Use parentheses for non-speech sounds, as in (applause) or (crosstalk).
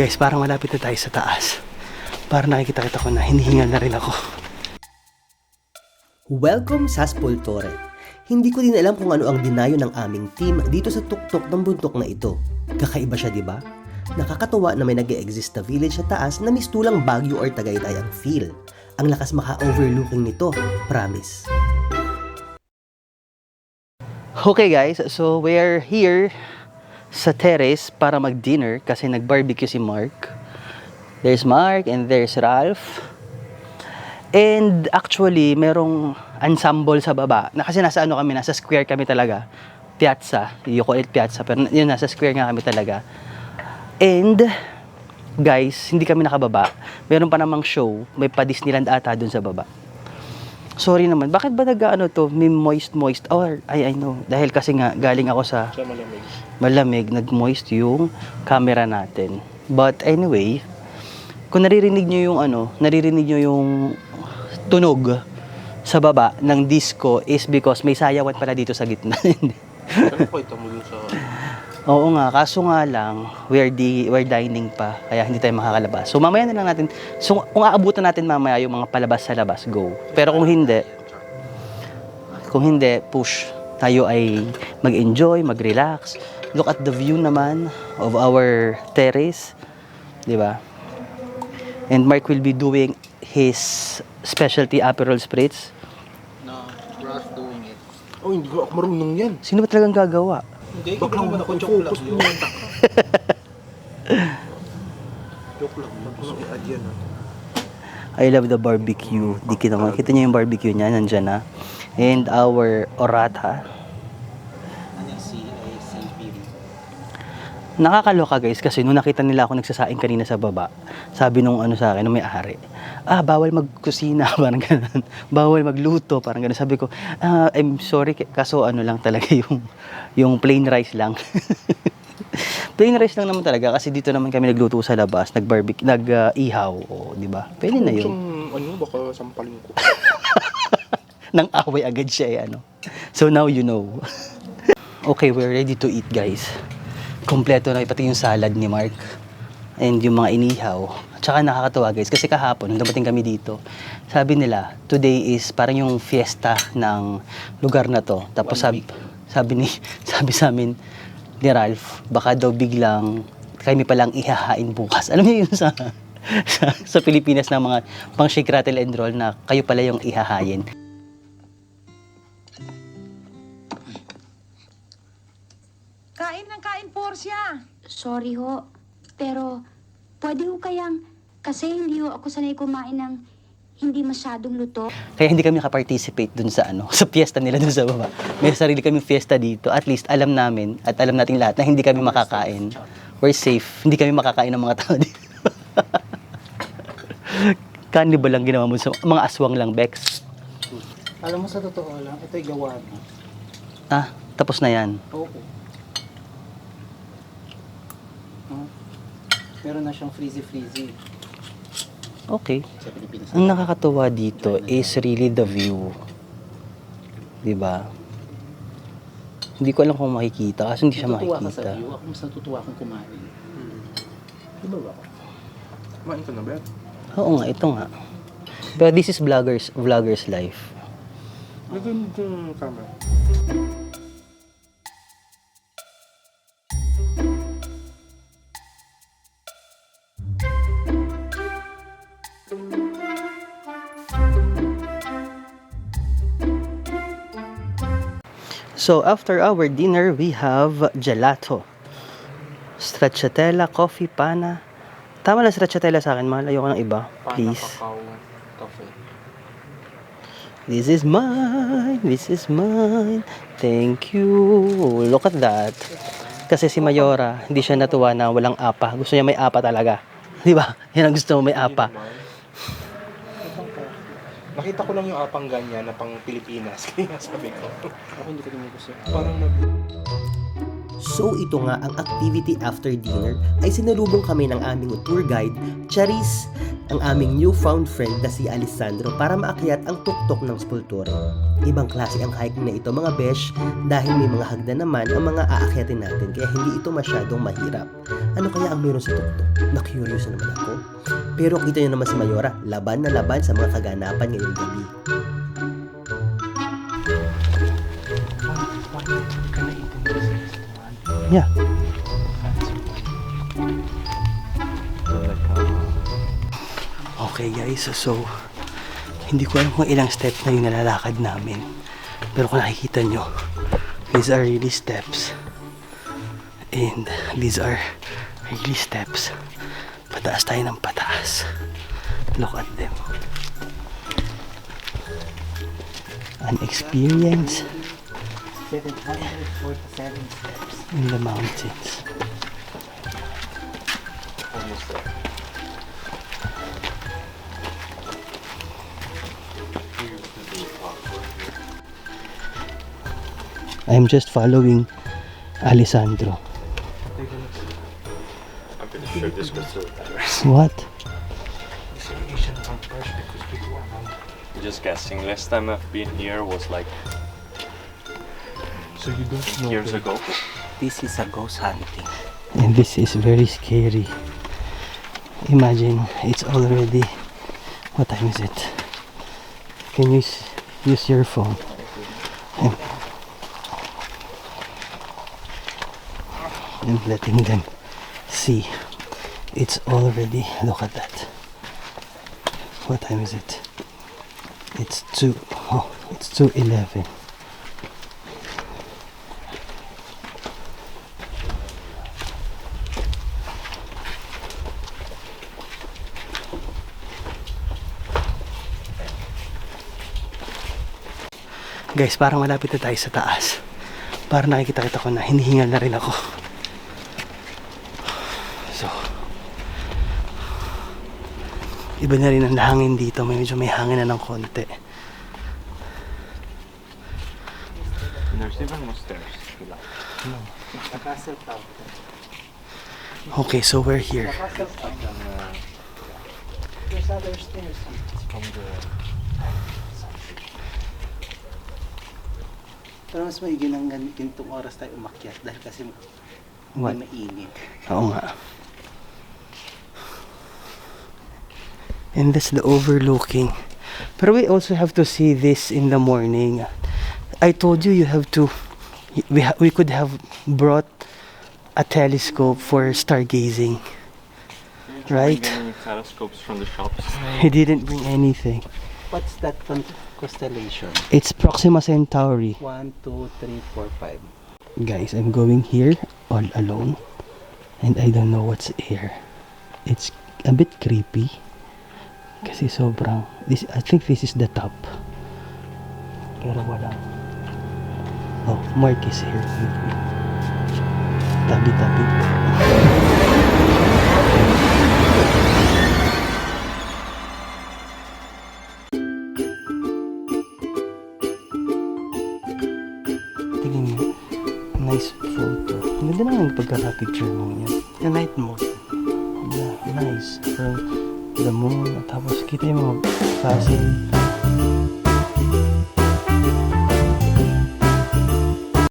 Guys, parang malapit na tayo sa taas. Parang nakikita-kita ko na hinihingal na rin ako. Welcome sa Spoltore. Hindi ko din alam kung ano ang dinayo ng aming team dito sa tuktok ng bundok na ito. Kakaiba siya, di ba? Nakakatuwa na may nag exist na village sa taas na mistulang Baguio or Tagaytay ang feel. Ang lakas maka-overlooking nito, promise. Okay guys, so we're here sa terrace para mag-dinner kasi nag-barbecue si Mark. There's Mark and there's Ralph. And actually, merong ensemble sa baba. Na kasi nasa ano kami, nasa square kami talaga. Piazza. You call it piazza. Pero yun, nasa square nga kami talaga. And, guys, hindi kami nakababa. Meron pa namang show. May pa Disneyland ata dun sa baba. Sorry naman. Bakit ba nag-ano to? May moist moist. Or, ay, I know. Dahil kasi nga, galing ako sa malamig. Malamig, nag-moist yung camera natin. But anyway, kung naririnig nyo yung ano, naririnig nyo yung tunog sa baba ng disco is because may sayawan pala dito sa gitna. Ano ko ito mo sa... (laughs) Oo nga, kaso nga lang, we're, di, we're dining pa, kaya hindi tayo makakalabas. So mamaya na lang natin, so kung aabutan natin mamaya yung mga palabas sa labas, go. Pero kung hindi, kung hindi, push. Tayo ay mag-enjoy, mag-relax. Look at the view naman of our terrace. Di ba? And Mark will be doing his specialty Aperol Spritz. Na, Ralph doing it. Oh, hindi ko ako marunong yan. Sino ba talagang gagawa? Hindi, hindi naman ako joke lang yun. (laughs) joke lang. Tapos i-add yan. I love the barbecue. Di kita makita niyo yung barbecue niya, nandyan na. And our orata. Nakakaloka guys kasi nung nakita nila ako nagsasaing kanina sa baba, sabi nung ano sa akin, nung may ari, ah, bawal magkusina, (laughs) parang ganun. bawal magluto, parang ganun. Sabi ko, ah, I'm sorry, kaso ano lang talaga (laughs) yung, yung plain rice lang. (laughs) plain rice lang naman talaga kasi dito naman kami nagluto sa labas, nag-barbecue, nag-ihaw, o, di ba? Pwede na yun. Ano, baka sampalin ko. nang away agad siya eh, ano. So now you know. okay, we're ready to eat, guys. Kompleto na pati yung salad ni Mark. And yung mga inihaw. At saka nakakatawa, guys, kasi kahapon, nung dumating kami dito, sabi nila, today is parang yung fiesta ng lugar na to. Tapos sabi, sabi ni, (laughs) sabi sa amin ni Ralph, baka daw biglang kami palang ihahain bukas. Alam niyo yun sa, (laughs) sa, sa Pilipinas na mga pang shake, rattle, and roll na kayo pala yung ihahayin. Portia. Sorry ho, pero pwede ho kayang, kasi hindi ho ako sanay kumain ng hindi masyadong luto. Kaya hindi kami nakaparticipate dun sa ano, (laughs) sa fiesta nila dun sa baba. May sarili kaming fiesta dito. At least alam namin at alam nating lahat na hindi kami makakain. We're safe. Hindi kami makakain ng mga tao dito. (laughs) Cannibal lang ginawa mo sa mga aswang lang, Bex. Alam mo sa totoo lang, ito'y gawa na. Ah, tapos na yan. Oo. Meron na siyang freezy-freezy. Okay. Sa Pilipinas. Ang nakakatuwa dito is really the view. 'Di ba? Hindi ko alam kung makikita kasi hindi siya Natutuwa ka sa makikita. view. Ako mas natutuwa akong kumain. Di ba ba? Kumain ka na ba? Oo nga, ito nga. Pero this is vloggers vloggers life. Mo yung camera. So after our dinner, we have gelato. Stracciatella, coffee, pana. Tama lang stracciatella sa akin, mahal. Ayoko ng iba. Please. This is mine. This is mine. Thank you. Look at that. Kasi si Mayora, hindi siya natuwa na walang apa. Gusto niya may apa talaga. Di ba? Yan ang gusto mo, may apa. Nakita ko lang yung apang ganyan na pang Pilipinas. (laughs) Kaya sabi ko. Ako hindi ko din gusto. Parang nag... So ito nga ang activity after dinner ay sinalubong kami ng aming tour guide, Charis ang aming newfound friend na si Alessandro para maakyat ang tuktok ng Spultore. Ibang klase ang hiking na ito mga besh dahil may mga hagdan naman ang mga aakyatin natin kaya hindi ito masyadong mahirap. Ano kaya ang meron sa tuktok? Na-curious na naman ako. Pero kita nyo naman si Mayora, laban na laban sa mga kaganapan ngayong gabi. Yeah. Okay guys, so hindi ko alam kung ilang steps na yung nalalakad namin. Pero kung nakikita nyo, these are really steps. And these are really steps. Pataas tayo ng pataas. Look at them. An experience 747 steps. in the mountains. Almost there. I'm just following Alessandro. I'm pretty sure this was the What? Asian punk first because people are around. Just guessing. Last time I've been here was like So you don't know years the- ago. This is a ghost hunting. And this is very scary. Imagine it's already what time is it? Can you s- use your phone? I'm, I'm letting them see. It's already look at that. What time is it? It's two oh it's two eleven. Guys, parang malapit na tayo sa taas. Parang nakikita kita ko na hinihingal na rin ako. Iba na rin ang hangin dito. May medyo may hangin na ng konti. There's even more stairs. Top. Okay, so we're here. There's other stairs. From the Pero mas maigi ng gan- ganitong oras tayo umakyat dahil kasi What? mainit. Oo nga. And that's the overlooking. but we also have to see this in the morning. I told you you have to we ha- we could have brought a telescope for stargazing. Right? Get any telescopes from the shops. He didn't bring anything. What's that con- constellation? It's Proxima Centauri. 1, 2, 3, 4, 5. Guys, I'm going here all alone. And I don't know what's here. It's a bit creepy. Kasi sobrang this I think this is the top. Pero wala. Oh, Mark is here with me. Tabi-tabi. Tingnan niyo. Nice photo. Ganda naman yung pagkaka-picture mo yan. Yung night mode. Yeah, nice. From the moon. Tapos kita yung mga